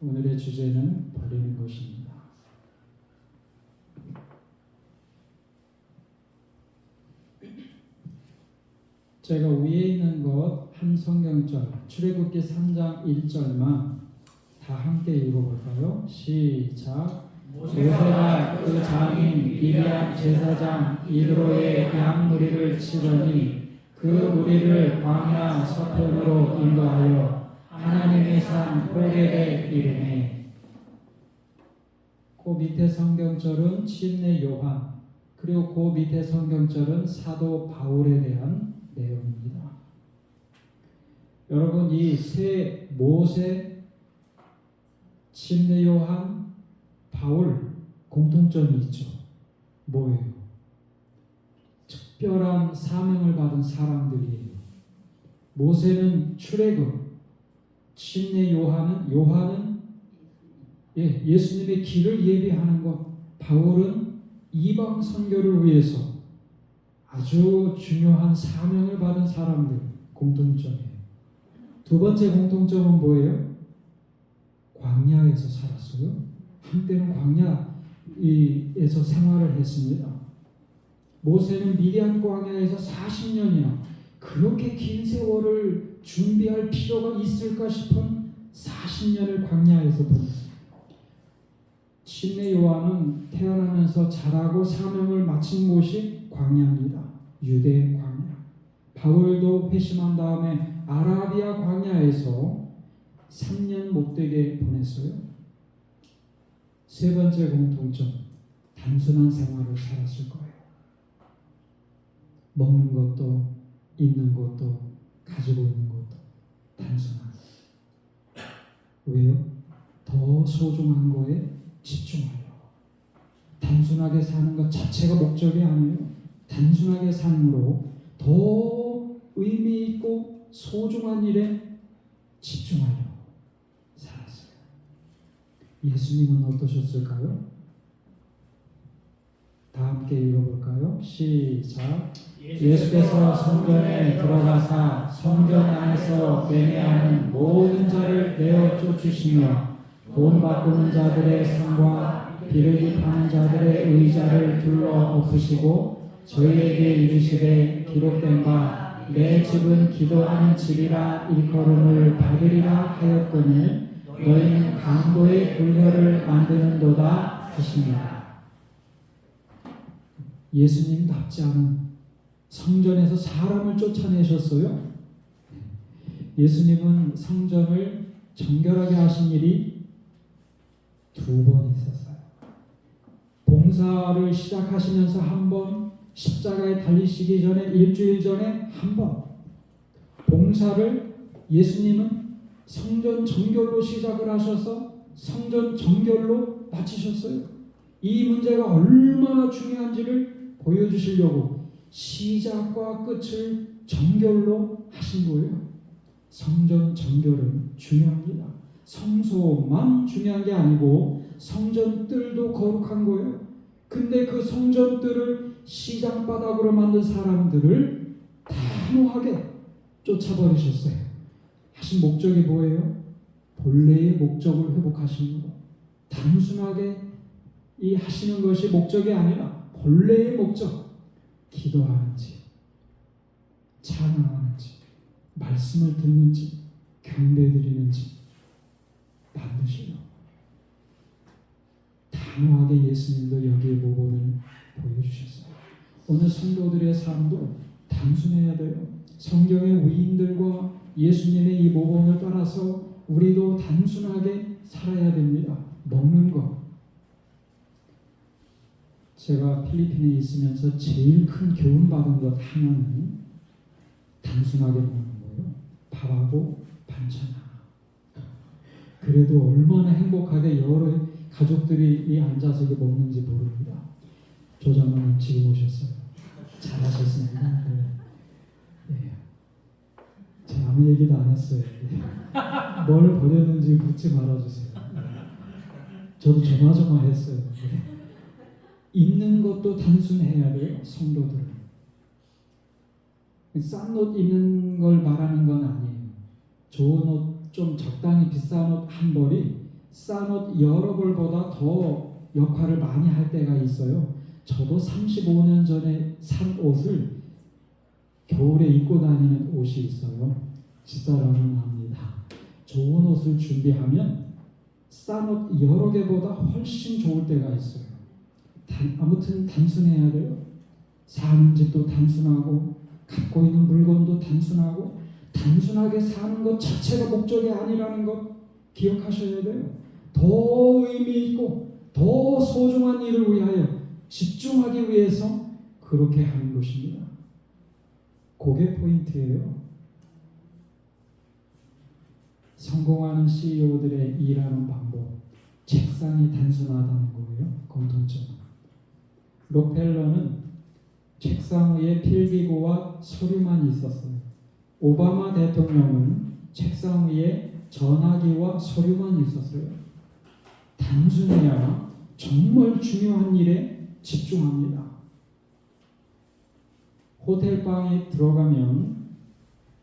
오늘의 주제는 버리는 것입니다. 제가 위에 있는 것 한 성경절 출애굽기 3장 1절만 다 함께 읽어볼까요? 시작. 모세가 그 장인 미리암 제사장 이드로의 양 무리를 치더니 그 무리를 광야 서편으로 인도하여 하나님의 산 호렙에 이르네. 그 밑에 성경절은 침례 요한 그리고 그 밑에 성경절은 사도 바울에 대한 내용입니다. 여러분 이 세 모세, 침례 요한, 바울 공통점이 있죠. 뭐예요? 특별한 사명을 받은 사람들이에요. 모세는 출애굽, 침례 요한은 요한은 예, 예수님의 길을 예비하는 것, 바울은 이방 선교를 위해서 아주 중요한 사명을 받은 사람들 공통점이에요. 두 번째 공통점은 뭐예요? 광야에서 살았어요. 한때는 광야에서 생활을 했습니다. 모세는 미디안 광야에서 40년이나 그렇게 긴 세월을 준비할 필요가 있을까 싶은 40년을 광야에서 보냈어요. 침례 요한은 태어나면서 자라고 사명을 마친 곳이 광야입니다. 유대 광야. 바울도 회심한 다음에 아라비아 광야에서 3년 못되게 보냈어요. 세 번째 공통점, 단순한 생활을 살았을 거예요. 먹는 것도, 입는 것도, 가지고 있는 것도 단순한. 왜요? 더 소중한 거에 집중하려. 단순하게 사는 것 자체가 목적이 아니에요. 단순하게 삶으로 더 의미 있고 소중한 일에 집중하려 살았어요. 예수님은 어떠셨을까요? 다 함께 읽어볼까요? 시작. 예수께서 성전에 들어가사 성전 안에서 매매하는 모든 자를 내어 쫓으시며 돈 바꾸는 자들의 상과 비르기 파는 자들의 의자를 둘러 엎으시고 저희에게 이르시되 기록된 바 내 집은 기도하는 집이라 일컬음을 받으리라 하였거늘 너희는 강도의 불결을 만드는 도다 하십니다. 예수님답지 않은 성전에서 사람을 쫓아내셨어요. 예수님은 성전을 정결하게 하신 일이 두 번 있었어요. 봉사를 시작하시면서 한 번, 십자가에 달리시기 전에 일주일 전에 한 번. 봉사를 예수님은 성전 정결로 시작을 하셔서 성전 정결로 마치셨어요. 이 문제가 얼마나 중요한지를 보여주시려고 시작과 끝을 정결로 하신 거예요. 성전 정결은 중요합니다. 성소만 중요한 게 아니고 성전 뜰도 거룩한 거예요. 근데 그 성전 뜰을 시장 바닥으로 만든 사람들을 단호하게 쫓아버리셨어요. 하신 목적이 뭐예요? 본래의 목적을 회복하시는 거. 단순하게 이 하시는 것이 목적이 아니라 본래의 목적. 기도하는지, 찬양하는지, 말씀을 듣는지, 경배드리는지 반드시요. 단호하게 예수님도 여기에 모범을 보여주셨어요. 오늘 성도들의 삶도 단순해야 돼요. 성경의 위인들과 예수님의 이 모범을 따라서 우리도 단순하게 살아야 됩니다. 먹는 것. 제가 필리핀에 있으면서 제일 큰 교훈 받은 것 하나는 단순하게 먹는 거예요. 밥하고 반찬 하나. 그래도 얼마나 행복하게 여러 가족들이 이 앉아서 이게 먹는지 모릅니다. 조장님 지금 오셨어요. 잘하셨습니다. 네. 네. 제가 아무 얘기도 안 했어요. 네. 뭘 버렸는지 묻지 말아주세요. 네. 저도 조마조마했어요. 네. 입는 것도 단순해야 돼요. 성도들은. 싼 옷 입는 걸 말하는 건 아니에요. 좋은 옷, 좀 적당히 비싼 옷 한 벌이 싼 옷 여러 벌보다 더 역할을 많이 할 때가 있어요. 저도 35년 전에 산 옷을 겨울에 입고 다니는 옷이 있어요. 집사람은 압니다. 좋은 옷을 준비하면 싼 옷 여러 개보다 훨씬 좋을 때가 있어요. 단- 아무튼 단순해야 돼요. 사는 집도 단순하고 갖고 있는 물건도 단순하고 단순하게 사는 것 자체가 목적이 아니라는 것 기억하셔야 돼요. 더 의미 있고 더 소중한 일을 위하여 집중하기 위해서 그렇게 하는 것입니다. 그게 포인트예요. 성공하는 CEO들의 일하는 방법, 책상이 단순하다는 거예요. 공통점. 록펠러는 책상 위에 필기구와 서류만 있었어요. 오바마 대통령은 책상 위에 전화기와 서류만 있었어요. 단순해야 정말 중요한 일에 집중합니다. 호텔 방에 들어가면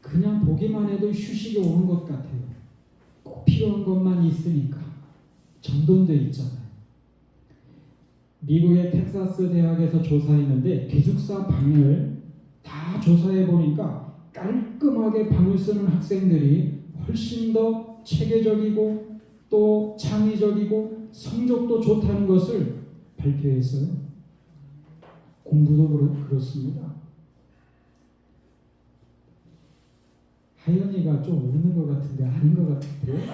그냥 보기만 해도 휴식이 오는 것 같아요. 꼭 필요한 것만 있으니까 정돈돼 있잖아요. 미국의 텍사스 대학에서 조사했는데 기숙사 방을 다 조사해 보니까 깔끔하게 방을 쓰는 학생들이 훨씬 더 체계적이고 또 창의적이고 성적도 좋다는 것을 발표했어요. 공부도 그렇, 그렇습니다. 하연이가 좀 우는 것 같은데 아닌 것 같은데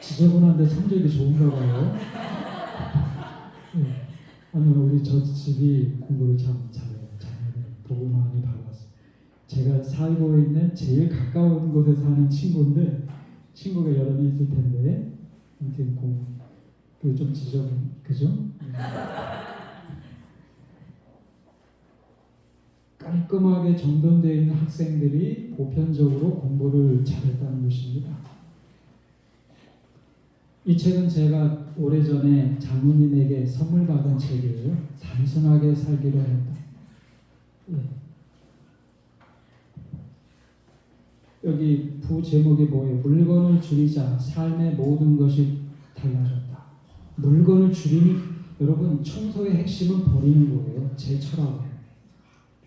지저분한데 성적이 좋은가 봐요. 네. 아니 우리 저 집이 공부를 참 잘해요. 자녀들 보고 많이 받았어요. 제가 살고 있는 제일 가까운 곳에 사는 친구인데 친구가 여러 명 있을 텐데 아무튼 공그좀 지저분 그죠? 네. 깔끔하게 정돈되어 있는 학생들이 보편적으로 공부를 잘했다는 것입니다. 이 책은 제가 오래전에 장모님에게 선물 받은 책이에요. 단순하게 살기로 했다. 예. 여기 부 제목이 뭐예요? 물건을 줄이자 삶의 모든 것이 달라졌다. 물건을 줄이니 여러분 청소의 핵심은 버리는 거예요. 제 철학은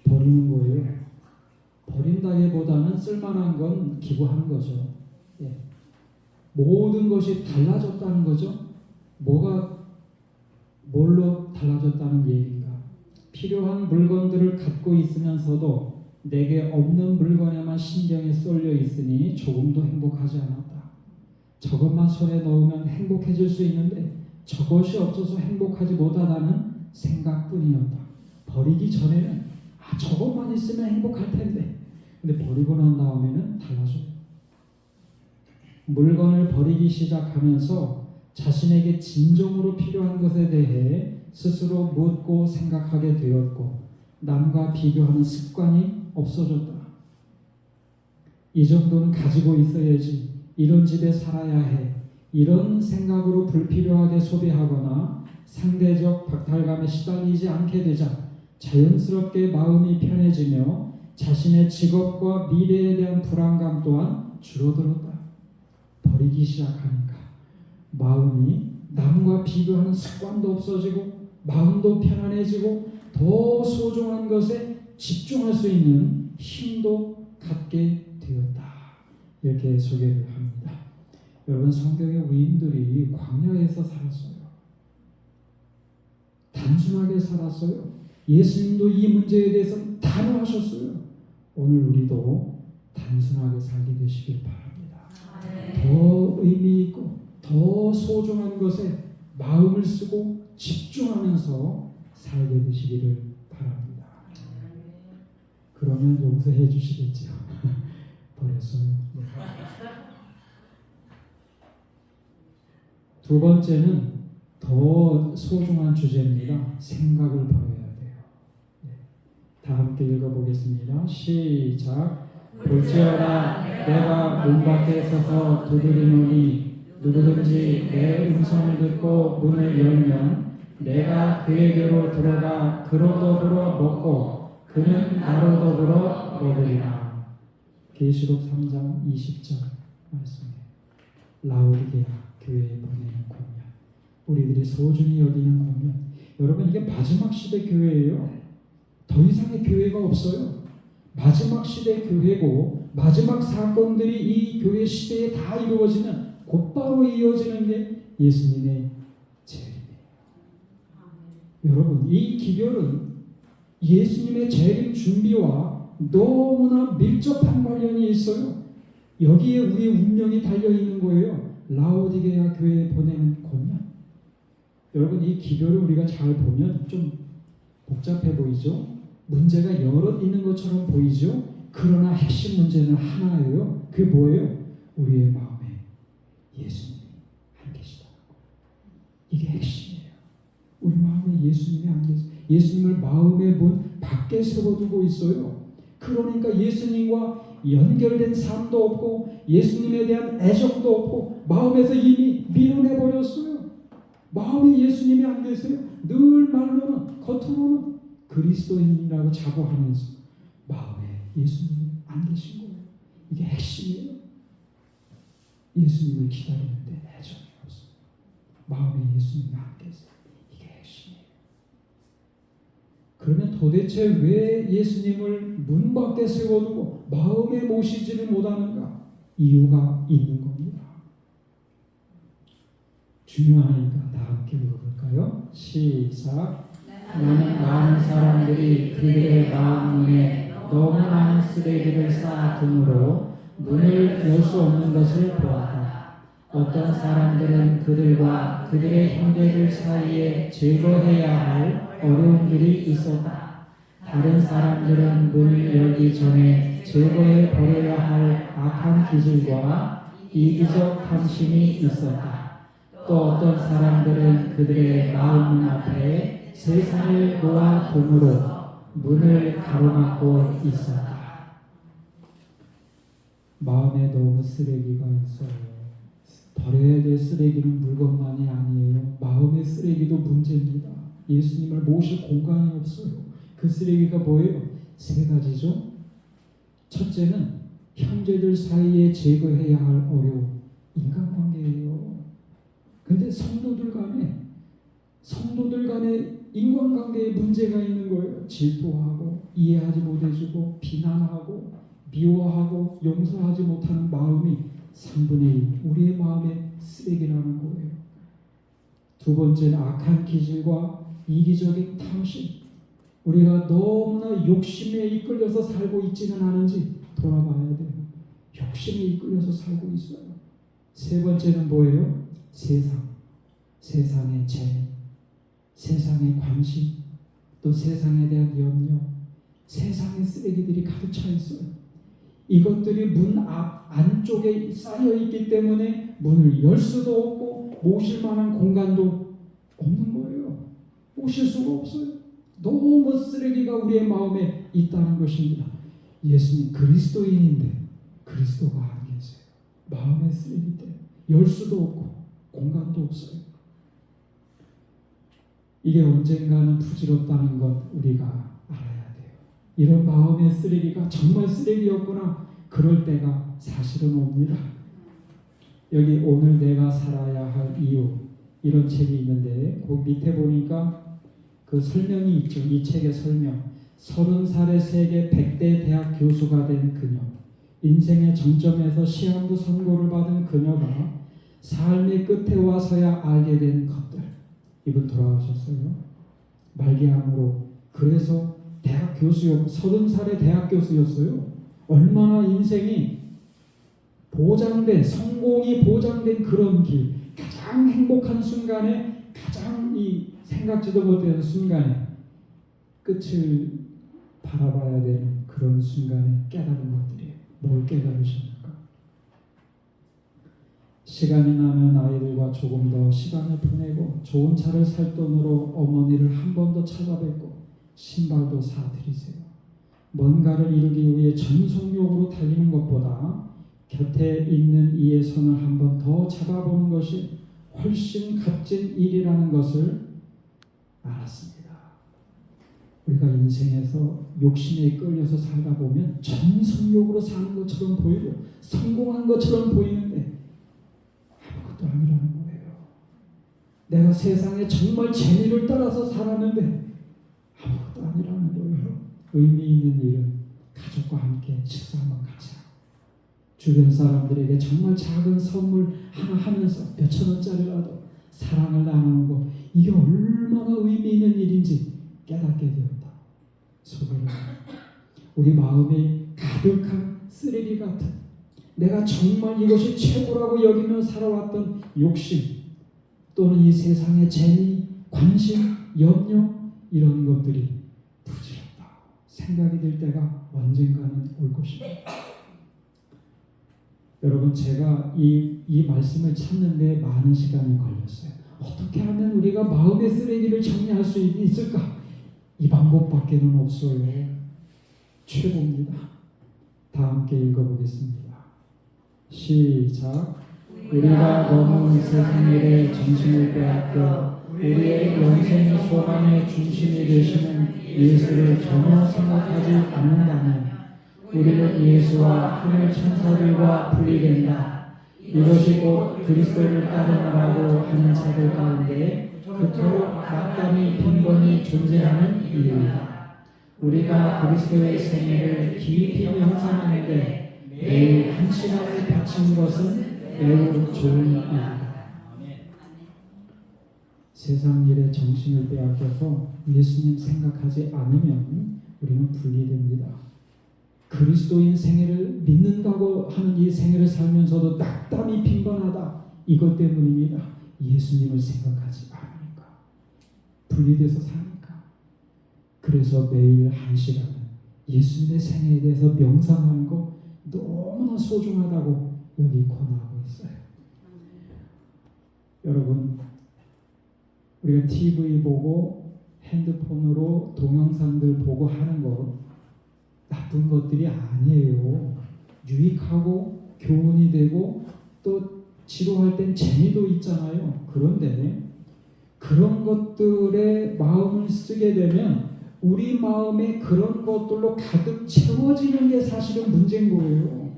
버리는 거예요. 버린다기보다는 쓸만한 건 기부하는 거죠. 예. 모든 것이 달라졌다는 거죠. 뭐가 뭘로 달라졌다는 얘기인가? 필요한 물건들을 갖고 있으면서도 내게 없는 물건에만 신경이 쏠려 있으니 조금도 행복하지 않았다. 저것만 손에 넣으면 행복해질 수 있는데 저것이 없어서 행복하지 못하다는 생각뿐이었다. 버리기 전에는 아 저것만 있으면 행복할 텐데 근데 버리고 난 다음에는 달라져. 물건을 버리기 시작하면서 자신에게 진정으로 필요한 것에 대해 스스로 묻고 생각하게 되었고 남과 비교하는 습관이 없어졌다. 이 정도는 가지고 있어야지. 이런 집에 살아야 해. 이런 생각으로 불필요하게 소비하거나 상대적 박탈감에 시달리지 않게 되자 자연스럽게 마음이 편해지며 자신의 직업과 미래에 대한 불안감 또한 줄어들었다. 버리기 시작하니까 마음이 남과 비교하는 습관도 없어지고 마음도 편안해지고 더 소중한 것에 집중할 수 있는 힘도 갖게 되었다. 이렇게 소개를 합니다. 여러분 성경의 위인들이 광야에서 살았어요. 단순하게 살았어요. 예수님도 이 문제에 대해서 단호하셨어요. 오늘 우리도 단순하게 살게 되시길 바랍니다. 더 의미 있고 더 소중한 것에 마음을 쓰고 집중하면서 살게 되시기를 바랍니다. 그러면 용서해 주시겠지요. 버렸어요. 네. 두 번째는 더 소중한 주제입니다. 생각을 버려야 돼요. 네. 다 함께 읽어보겠습니다. 시작. 볼지어다 내가 문 밖에 서서 두드리노니 누구든지 내 음성을 듣고 문을 열면 내가 그에게로 들어가 그로 더불어 먹고 그는 나로 더불어 먹으리라. 계시록 3장 20절 말씀에 라우디게아 교회에 보내는 공연, 우리들이 소중히 여기는 공연. 여러분 이게 마지막 시대 교회예요. 더 이상의 교회가 없어요. 마지막 시대 교회고 마지막 사건들이 이 교회 시대에 다 이루어지는 곧바로 이어지는 게 예수님의 재림이에요. 여러분 이 기별은 예수님의 재림 준비와 너무나 밀접한 관련이 있어요. 여기에 우리의 운명이 달려 있는 거예요. 라오디게아 교회에 보내는 공연. 여러분 이 기별을 우리가 잘 보면 좀 복잡해 보이죠? 문제가 여러 있는 것처럼 보이죠? 그러나 핵심 문제는 하나예요. 그게 뭐예요? 우리의 마음에 예수님이 안 계시다. 이게 핵심이에요. 우리 마음에 예수님이 안 계세요. 예수님을 마음의 문 밖에 세워두고 있어요. 그러니까 예수님과 연결된 삶도 없고 예수님에 대한 애정도 없고 마음에서 이미 밀어내 버렸어요. 마음에 예수님이 안 계세요. 늘 말로는 겉으로는 그리스도인이라고 자부하면서 마음에 예수님이 안 계신 거예요. 이게 핵심이에요. 예수님을 기다리는데 애정이 없어요. 마음에 예수님이 안 계세요. 이게 핵심이에요. 그러면 도대체 왜 예수님을 문 밖에 세워두고 마음에 모시지를 못하는가? 이유가 있는 겁니다. 중요하니까 다 함께 읽어볼까요? 시작. 나는 많은 사람들이 그들의 마음 문에 너무 많은 쓰레기를 쌓아두므로 문을 열 수 없는 것을 보았다. 어떤 사람들은 그들과 그들의 형제들 사이에 제거해야 할 어려운 길이 있었다. 다른 사람들은 문을 열기 전에 제거해 버려야 할 악한 기질과 이기적 탐심이 있었다. 또 어떤 사람들은 그들의 마음 앞에 세상을 놓아둠으로 문을 가로막고 있었다. 마음에 너무 쓰레기가 있어요. 버려야 될 쓰레기는 물건만이 아니에요. 마음의 쓰레기도 문제입니다. 예수님을 모실 공간이 없어요. 그 쓰레기가 뭐예요? 세 가지죠. 첫째는 형제들 사이에 제거해야 할 어려움, 인간관계예요. 근데 성도들 간에 성도들 간에 인간관계에 문제가 있는 거예요. 질투하고 이해하지 못해주고 비난하고 미워하고 용서하지 못하는 마음이 3분의 1 우리의 마음의 쓰레기라는 거예요. 두 번째는 악한 기질과 이기적인 탐심. 우리가 너무나 욕심에 이끌려서 살고 있지는 않은지 돌아봐야 돼요. 욕심에 이끌려서 살고 있어요. 세 번째는 뭐예요? 세상. 세상의 죄. 세상의 관심. 또 세상에 대한 염려. 세상의 쓰레기들이 가득 차 있어요. 이것들이 문 앞 안쪽에 쌓여 있기 때문에 문을 열 수도 없고 모실 만한 공간도 없는 거예요. 모실 수가 없어요. 너무 쓰레기가 우리의 마음에 있다는 것입니다. 예수님 그리스도인인데 그리스도가 안 계세요. 마음의 쓰레기 때문에 열 수도 없고 공간도 없어요. 이게 언젠가는 부질없다는 것 우리가 알아야 돼요. 이런 마음의 쓰레기가 정말 쓰레기였구나. 그럴 때가 사실은 옵니다. 여기 오늘 내가 살아야 할 이유 이런 책이 있는데 그 밑에 보니까 그 설명이 있죠. 이 책의 설명. 서른 살의 세계 100대 대학 교수가 된 그녀. 인생의 정점에서 시한부 선고를 받은 그녀가 삶의 끝에 와서야 알게 된 것들. 이분 돌아가셨어요. 말기암으로. 그래서 대학 교수였, 서른 살의 대학 교수였어요. 얼마나 인생이 보장된, 성공이 보장된 그런 길, 가장 행복한 순간에, 가장 이 생각지도 못한 순간에 끝을 바라봐야 되는 그런 순간에 깨달은 것들이에요. 뭘 깨달으셨는가? 시간이 나면 아이들과 조금 더 시간을 보내고 좋은 차를 살 돈으로 어머니를 한 번 더 찾아뵙고 신발도 사드리세요. 뭔가를 이루기 위해 전속력으로 달리는 것보다 곁에 있는 이의 손을 한 번 더 잡아보는 것이 훨씬 값진 일이라는 것을 알았습니다. 우리가 인생에서 욕심에 끌려서 살다 보면 전속력으로 사는 것처럼 보이고 성공한 것처럼 보이는데 것도 아니라는 거예요. 내가 세상에 정말 재미를 따라서 살았는데 아무것도 아니라는 거예요. 의미 있는 일은 가족과 함께 식사 한번 같이 하고 주변 사람들에게 정말 작은 선물 하나 하면서 몇천 원짜리라도 사랑을 나누는 거 이게 얼마나 의미 있는 일인지 깨닫게 되었다. 소개를 우리 마음이 가득한 쓰레기 같은 내가 정말 이것이 최고라고 여기며 살아왔던 욕심 또는 이 세상의 재미, 관심, 염려 이런 것들이 부질없다 생각이 들 때가 언젠가는 올 것이다. 여러분 제가 이, 이 말씀을 찾는데 많은 시간이 걸렸어요. 어떻게 하면 우리가 마음의 쓰레기를 정리할 수 있을까? 이 방법밖에는 없어요. 최고입니다. 다 함께 읽어보겠습니다. 시작. 우리가 너무 세상 일에 정신을 빼앗겨 우리의 영생의 소망의 중심이 되시는 예수를 전혀 생각하지 않는다면 우리는 예수와 하늘 천사들과 분리된다. 이것이 곧 그리스도를 따르느라고 하는 자들 가운데 그토록 막담이 빈번히 존재하는 이유이다. 우리가 그리스도의 생애를 깊이 명상하는데 매일 한 시간을 바치는 것은 매우 좋은 일이다. 세상 일에 정신을 빼앗겨서 예수님 생각하지 않으면 우리는 분리됩니다. 그리스도인 생애를 믿는다고 하는 이 생애를 살면서도 낙담이 빈번하다. 이것 때문입니다. 예수님을 생각하지 않으니까. 분리돼서 사니까. 그래서 매일 한 시간은 예수님의 생애에 대해서 명상하는 거 너무나 소중하다고 여기 권하고 있어요. 여러분, 우리가 TV 보고 핸드폰으로 동영상들 보고 하는 거 나쁜 것들이 아니에요. 유익하고 교훈이 되고 또 지루할 땐 재미도 있잖아요. 그런데 그런 것들에 마음을 쓰게 되면 우리 마음에 그런 것들로 가득 채워지는 게 사실은 문제인 거예요.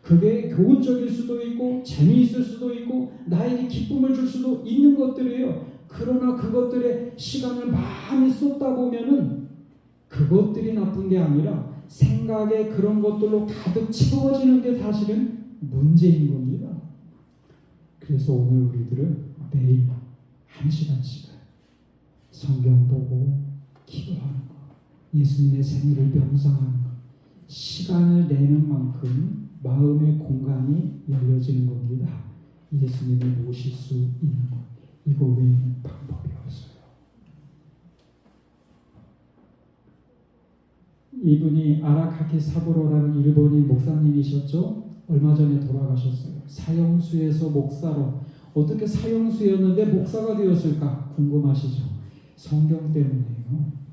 그게 교훈적일 수도 있고 재미있을 수도 있고 나에게 기쁨을 줄 수도 있는 것들이에요. 그러나 그것들에 시간을 많이 쏟다 보면은 그것들이 나쁜 게 아니라 생각에 그런 것들로 가득 채워지는 게 사실은 문제인 겁니다. 그래서 오늘 우리들은 매일 한 시간씩 성경 보고 기도하는 것, 예수님의 생일을 명상하는 것, 시간을 내는 만큼 마음의 공간이 열려지는 겁니다. 예수님을 모실 수 있는 것. 이거 외에는 방법이 없어요. 이분이 아라카키 사부로라는 일본인 목사님이셨죠? 얼마 전에 돌아가셨어요. 사형수에서 목사로 어떻게 사형수였는데 목사가 되었을까 궁금하시죠? 성경 때문이에요.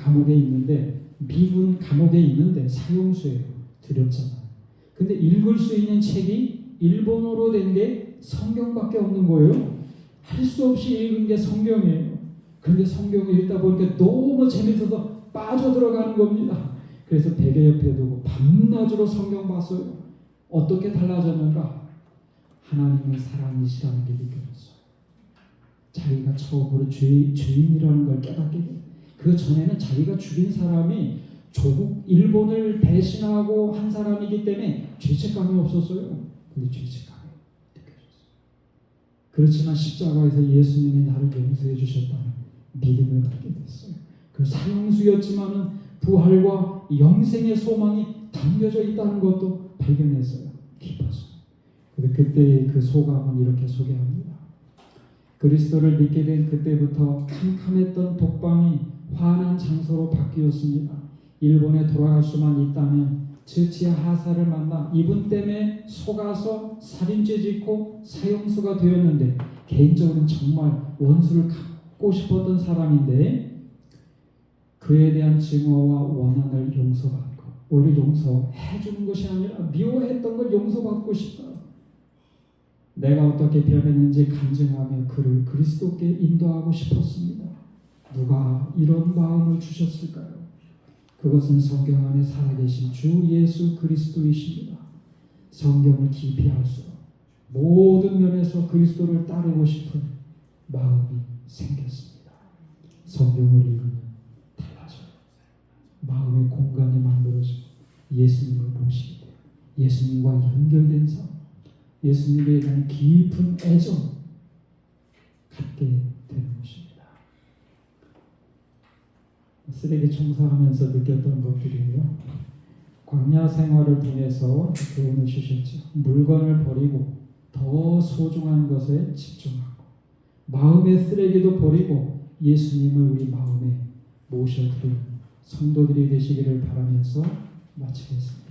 감옥에 있는데 미군 감옥에 있는데 사형수예요. 두렵잖아요. 근데 읽을 수 있는 책이 일본어로 된 게 성경밖에 없는 거예요. 할 수 없이 읽은 게 성경이에요. 그런데 성경을 읽다 보니까 너무 재밌어서 빠져 들어가는 겁니다. 그래서 베개 옆에 두고 밤낮으로 성경 봤어요. 어떻게 달라졌는가? 하나님의 사랑이시라는 게 느껴졌어요. 자기가 처음으로 죄, 죄인이라는 걸 깨닫게 돼요. 그 전에는 자기가 죽인 사람이 조국 일본을 배신하고 한 사람이기 때문에 죄책감이 없었어요. 근데 죄책감이 느껴졌어요. 그렇지만 십자가에서 예수님이 나를 용서해 주셨다는 믿음을 갖게 됐어요. 그 사형수였지만은 부활과 영생의 소망이 담겨져 있다는 것도 발견했어요. 기뻤어요. 근데 그때의 그 소감은 이렇게 소개합니다. 그리스도를 믿게 된 그때부터 캄캄했던 독방이 환한 장소로 바뀌었습니다. 일본에 돌아갈 수만 있다면 츠치야 하사를 만나 이분 때문에 속아서 살인죄 짓고 사형수가 되었는데 개인적으로는 정말 원수를 갚고 싶었던 사람인데 그에 대한 증오와 원한을 용서받고 오히려 용서해 주는 것이 아니라 미워했던 걸 용서받고 싶다. 내가 어떻게 변했는지 간증하며 그를 그리스도께 인도하고 싶었습니다. 누가 이런 마음을 주셨을까요? 그것은 성경 안에 살아계신 주 예수 그리스도이십니다. 성경을 깊이 할수록 모든 면에서 그리스도를 따르고 싶은 마음이 생겼습니다. 성경을 읽으면 달라져요. 마음의 공간이 만들어지고 예수님을 보시게 돼요. 예수님과 연결된 삶, 예수님에 대한 깊은 애정 갖게 되는 것입니다. 쓰레기 청소하면서 느꼈던 것들이에요. 광야 생활을 통해서 교훈을 주셨죠. 물건을 버리고 더 소중한 것에 집중하고 마음의 쓰레기도 버리고 예수님을 우리 마음에 모셔드리는 성도들이 되시기를 바라면서 마치겠습니다.